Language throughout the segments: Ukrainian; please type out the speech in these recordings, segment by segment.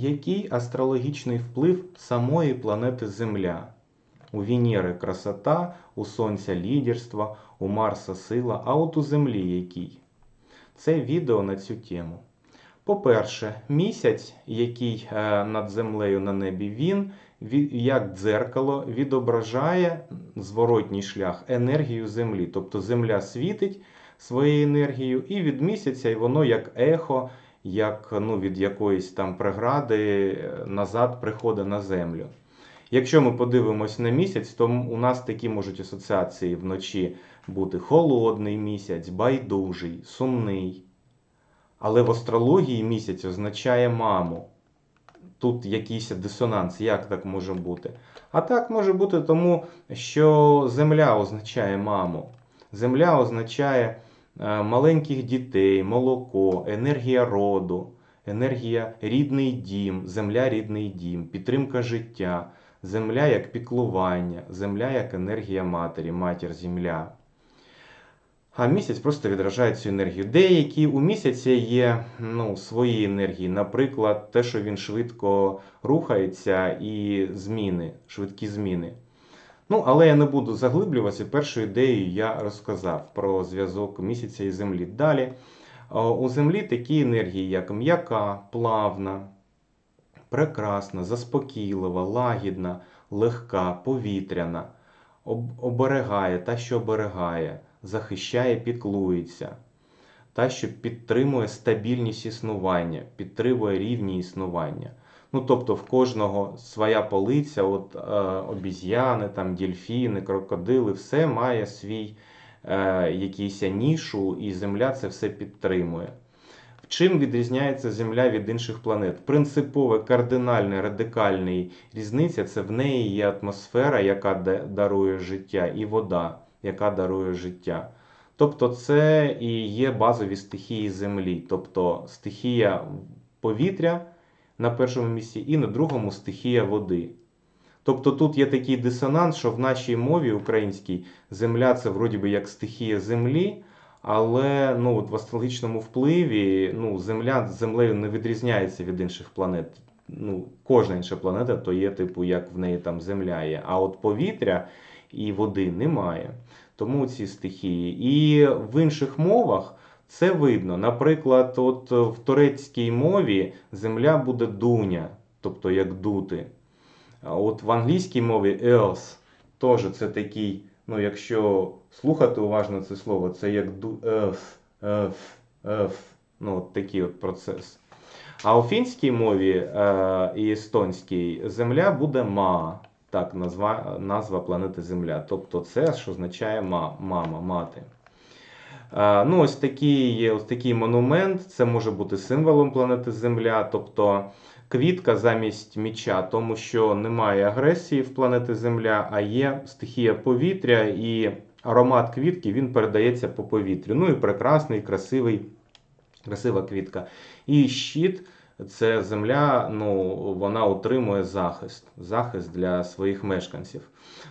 Який астрологічний вплив самої планети Земля? У Венери красота, у Сонця лідерство, у Марса сила, а от у Землі який? Це відео на цю тему. По-перше, місяць, який е, над землею на небі, він ві- як дзеркало відображає зворотній шлях енергію Землі. Тобто Земля світить своєю енергією, і від місяця і воно як ехо, як ну, від якоїсь там прегради е, назад приходить на землю. Якщо ми подивимось на місяць, то у нас такі можуть асоціації вночі бути холодний місяць, байдужий, сумний. Але в астрології місяць означає маму. Тут якийсь дисонанс, як так може бути? А так може бути тому, що земля означає маму. Земля означає маленьких дітей, молоко, енергія роду, енергія рідний дім, земля рідний дім, підтримка життя, земля як піклування, земля як енергія матері, матір земля. А місяць просто відражає цю енергію. Деякі у місяця є ну, свої енергії, наприклад, те, що він швидко рухається, і зміни, швидкі зміни. Ну, але я не буду заглиблюватися. Першу ідею я розказав про зв'язок місяця і землі. Далі у землі такі енергії, як м'яка, плавна, прекрасна, заспокійлива, лагідна, легка, повітряна, оберегає та, що оберегає, захищає, піклується, та, що підтримує стабільність існування, підтримує рівні існування. Ну, тобто в кожного своя полиця, от е, обіз'яни, там, дельфіни, крокодили, все має свій е, якийсь нішу, і Земля це все підтримує. Чим відрізняється Земля від інших планет? Принципове, кардинальне, радикальний різниця це в неї є атмосфера, яка дарує життя, і вода, яка дарує життя. Тобто це і є базові стихії Землі, тобто стихія повітря на першому місці і на другому стихія води. Тобто тут є такий дисонанс, що в нашій мові українській земля це вроді би як стихія землі, але ну, от в астрологічному впливі ну, Земля з землею не відрізняється від інших планет. Ну, кожна інша планета то є, типу, як в неї там земля є. А от повітря і води немає. Тому ці стихії. І в інших мовах це видно. Наприклад, от в турецькій мові земля буде дуня, тобто як дути. От в англійській мові earth теж це такий, ну якщо слухати уважно це слово, це як earth, earth, earth, ну от такий от процес. А у фінській мові е, і естонській земля буде ма, так назва, назва планети Земля. Тобто це, що означає ма, мама, мати. Е, Ну, ось такий, ось такий монумент. Це може бути символом планети Земля, тобто квітка замість міча, тому що немає агресії в планети Земля, а є стихія повітря, і аромат квітки він передається по повітрю. Ну і прекрасний, красивий, красива квітка. І щит. Це земля, ну вона отримує захист, захист для своїх мешканців.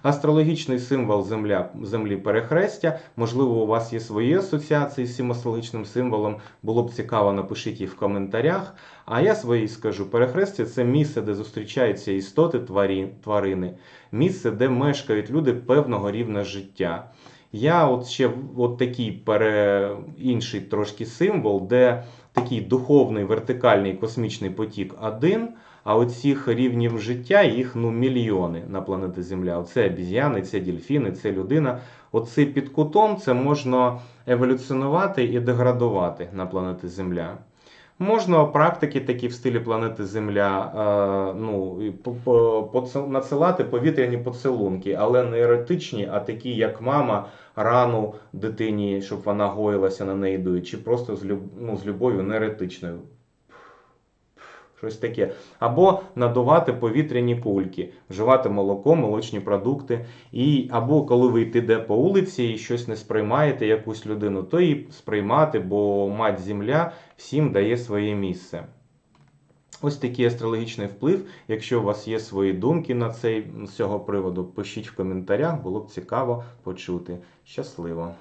Астрологічний символ земля, землі перехрестя. Можливо, у вас є свої асоціації з цим астрологічним символом. Було б цікаво, напишіть їх в коментарях. А я свої скажу: перехрестя це місце, де зустрічаються істоти, тварі, тварини, місце, де мешкають люди певного рівня життя. Я от ще от такий пере... інший трошки символ, де такий духовний вертикальний космічний потік один, а оцих рівнів життя їх ну мільйони на планеті Земля. Оце обіз'яни, це дельфіни, це людина. Оце під кутом це можна еволюціонувати і деградувати на планеті Земля. Можна практики такі в стилі планети Земля е, ну, надсилати повітряні поцілунки, але не еротичні, а такі, як мама рану дитині, щоб вона гоїлася на неї дує, чи просто з, ну, з любов'ю не еретичною. Щось таке. Або надувати повітряні кульки, вживати молоко, молочні продукти. І, або коли ви йдете по вулиці і щось не сприймаєте якусь людину, то і сприймати, бо мать земля всім дає своє місце. Ось такий астрологічний вплив. Якщо у вас є свої думки на цей, з цього приводу, пишіть в коментарях, було б цікаво почути. Щасливо!